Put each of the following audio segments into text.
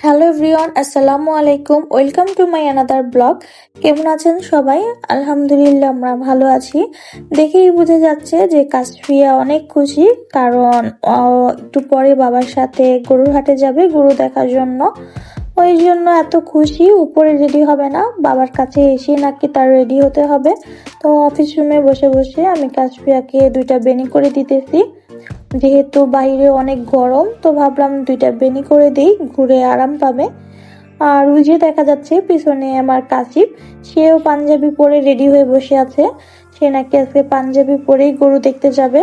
Hello everyone আসসালামু আলাইকুম welcome to my another blog কেমন আছেন সবাই? আলহামদুলিল্লাহ, আমরা ভালো আছি। দেখেই বোঝা যাচ্ছে যে কাশফিয়া অনেক খুশি, কারণ একটু পরে বাবার সাথে গরুর হাটে যাবে গরু দেখার জন্য। ওই জন্য এত খুশি, উপরে রেডি হবে না। বাবার কাছে এসে নাকি তার রেডি হতে হবে। তো অফিস রুমে বসে বসে আমি কাশফিয়াকে দুইটা বেনি করে দিতেছি। যেহেতু বাইরে অনেক গরম, তো ভাবলাম দুইটা বেনি করে দিই, ঘুরে আরাম পাবে। আর ওই যে দেখা যাচ্ছে, পিছনে আমার কাশিপ সেও পাঞ্জাবি পরে রেডি হয়ে বসে আছে। সে নাকি আজকে পাঞ্জাবি পরেই গরু দেখতে যাবে।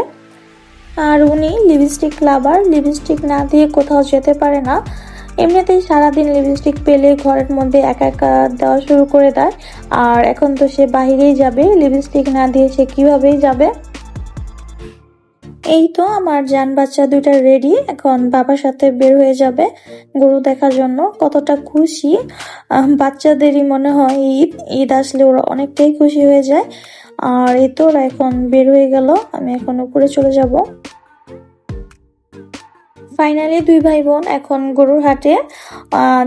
আর উনি লিপস্টিক লাভার লিপস্টিক না দিয়ে কোথাও যেতে পারে না। এমনিতেই সারাদিন লিপস্টিক পেলে ঘরের মধ্যে একা একা দেওয়া শুরু করে দেয়। আর এখন তো সে বাহিরেই যাবে লিপস্টিক না দিয়ে সে কিভাবেই যাবে? এই তো আমার যান বাচ্চা দুইটা রেডি এখন বাবার সাথে বের হয়ে যাবে গরু দেখার জন্য। কতটা খুশি। বাচ্চাদেরই মনে হয় ঈদ ঈদ আসলে ওরা অনেকটাই খুশি হয়ে যায়। আর এই তো ওরা এখন বের হয়ে গেল, আমি এখন উপরে চলে যাব। ফাইনালি দুই ভাই বোন এখন গরুর হাটে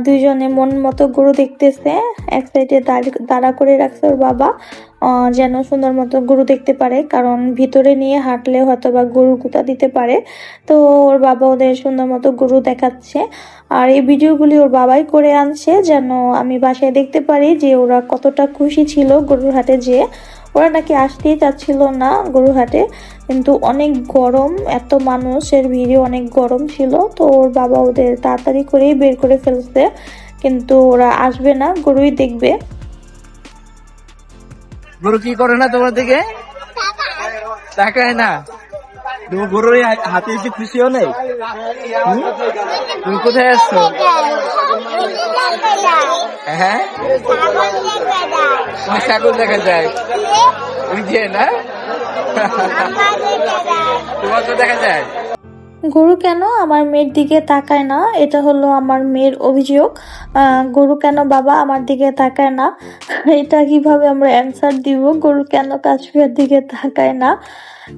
দুইজনে মন মতো গরু দেখতেছে। এক সাইডে দাঁড়া করে রাখছে ওর বাবা যেন সুন্দর মতো গরু দেখতে পারে, কারণ ভিতরে নিয়ে হাঁটলে হয়তো বা গরু কুতা দিতে পারে। তো ওর বাবা ওদের সুন্দর মতো গরু দেখাচ্ছে। আর এই ভিডিওগুলি ওর বাবাই করে আনছে, যেন আমি বাসায় দেখতে পারি যে ওরা কতটা খুশি ছিল গরুর হাটে যেয়ে। ওরা নাকি আসতেই চাচ্ছিল না গরুহাটে কিন্তু অনেক গরম, এত মানুষের ভিড়ে অনেক গরম ছিল, তো ওর বাবা ওদের তাড়াতাড়ি করেই বের করে ফেলছে, কিন্তু ওরা আসবে না, গরুই দেখবে। গরু কি করে না তোমার দিকে? তাকায় না। তুমি হাতে এসে খুশিও নেই? তুমি কোথায় আসছো হ্যাঁ ছাগল দেখা যায়। ওই যে না? তোমার তো দেখা যায়। গরু কেন আমার মেয়ের দিকে তাকায় না? এটা হলো আমার মেয়ের অভিযোগ। গরু কেন বাবা আমার দিকে তাকায় না? এটা কীভাবে আমরা অ্যান্সার দিব? গরু কেন কাশ্মীরের দিকে তাকায় না?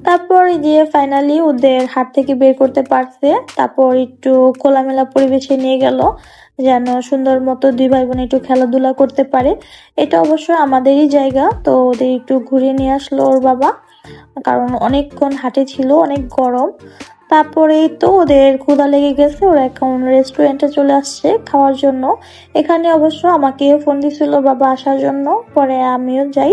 তারপর যে ফাইনালি ওদের হাত থেকে বের করতে পারছে। তারপর একটু খোলামেলা পরিবেশে নিয়ে গেল, যেন সুন্দর মতো দুই ভাই বোন একটু খেলাধুলা করতে পারে। এটা অবশ্য আমাদেরই জায়গা, তো ওদের একটু ঘুরিয়ে নিয়ে আসলো ওর বাবা। কারণ অনেকক্ষণ হাটে ছিল, অনেক গরম। তারপরে তো ওদের ক্ষুধা লেগে গেছে, ওরা এখন রেস্টুরেন্টে চলে আসছে খাওয়ার জন্য। এখানে অবশ্য আমাকে ফোন দিছিল বাবা আসার জন্য, পরে আমিও যাই।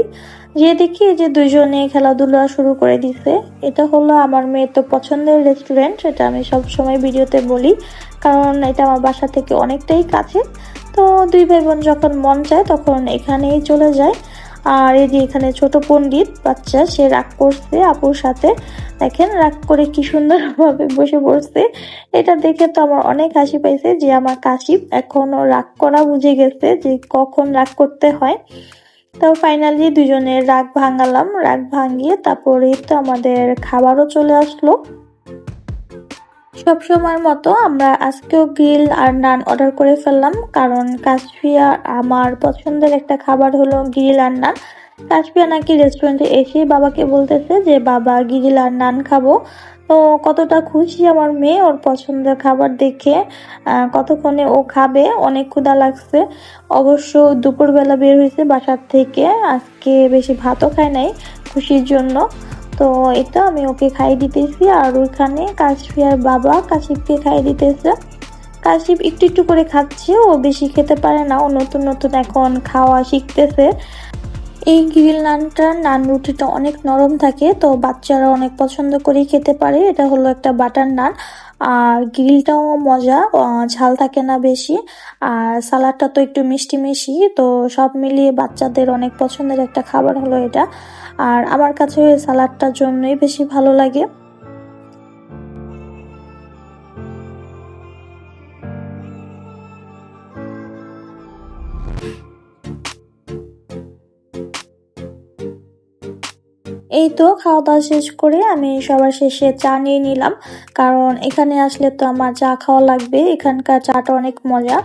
যে দেখি যে দুজনে খেলাধুলা শুরু করে দিছে। এটা হলো আমার মেয়ের তো পছন্দের রেস্টুরেন্ট এটা আমি সব সময় ভিডিওতে বলি, কারণ এটা আমার বাসা থেকে অনেকটাই কাছে। তো দুই ভাই বোন যখন মন চায় তখন এখানেই চলে যায়। আর এই যে এখানে ছোট পণ্ডিত বাচ্চা, সে রাগ করছে আপুর সাথে। দেখেন রাগ করে কি সুন্দরভাবে বসে পড়ছে। এটা দেখে তো আমার অনেক হাসি পাইছে যে আমার কাশিপ এখনও রাগ করা বুঝে গেছে যে কখন রাগ করতে হয়। তো ফাইনালি দুজনের রাগ ভাঙালাম, রাগ ভাঙিয়ে তারপরে তো আমাদের খাবারও চলে আসলো। সবসময়ের মতো আমরা আজকেও গ্রিল আর নান অর্ডার করে ফেললাম, কারণ কাশফিয়া আমার পছন্দের একটা খাবার হলো গ্রিল আর নান। কাশফিয়া নাকি রেস্টুরেন্টে এসে বাবাকে বলতেছে যে, বাবা, গ্রিল আর নান খাব। তো কতটা খুশি আমার মেয়ে ওর পছন্দের খাবার দেখে কতক্ষণে ও খাবে, অনেক ক্ষুধা লাগছে। অবশ্য দুপুরবেলা বের হয়েছে বাসার থেকে, আজকে বেশি ভাতও খায় নাই খুশির জন্য। তো এটা আমি ওকে খাই দিতেছি আর ওইখানে কাশফিয়ার বাবা কাশিপকে খাই দিতেছে। কাশিপ একটু একটু করে খাচ্ছে, ও বেশি খেতে পারে না, ও নতুন নতুন এখন খাওয়া শিখতেছে। এই গ্রিল নানটা, নান রুটিটা অনেক নরম থাকে, তো বাচ্চারা অনেক পছন্দ করেই খেতে পারে। এটা হলো একটা বাটার নান। আর গ্রিলটাও মজা ঝাল থাকে না বেশি। আর সালাডটা তো একটু মিষ্টি মিষ্টি, তো সব মিলিয়ে বাচ্চাদের অনেক পছন্দের একটা খাবার হলো এটা। আর আমার কাছে ওই সালাডটার জন্যই বেশি ভালো লাগে। এই তো খাওয়া দাওয়া শেষ করে আমি সবার শেষে চা নিয়ে নিলাম। কারণ এখানে আসলে তো আমার চা খাওয়া লাগবে, এখানকার চাটা অনেক মজা।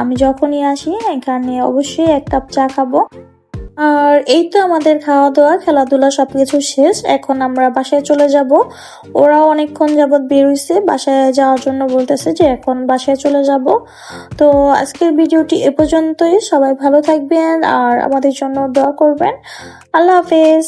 আমি যখনই আসি, এখানে অবশ্যই এক কাপ চা খাব। আর এই তো আমাদের খাওয়া দাওয়া খেলাধুলা সবকিছু শেষ। এখন আমরা বাসায় চলে যাব। ওরাও অনেকক্ষণ যাবৎ বের হইছে বাসায় যাওয়ার জন্য বলতেছে যে এখন বাসায় চলে যাব। তো আজকের ভিডিওটি এ পর্যন্তই। সবাই ভালো থাকবেন আর আমাদের জন্য দোয়া করবেন। আল্লাহ হাফেজ।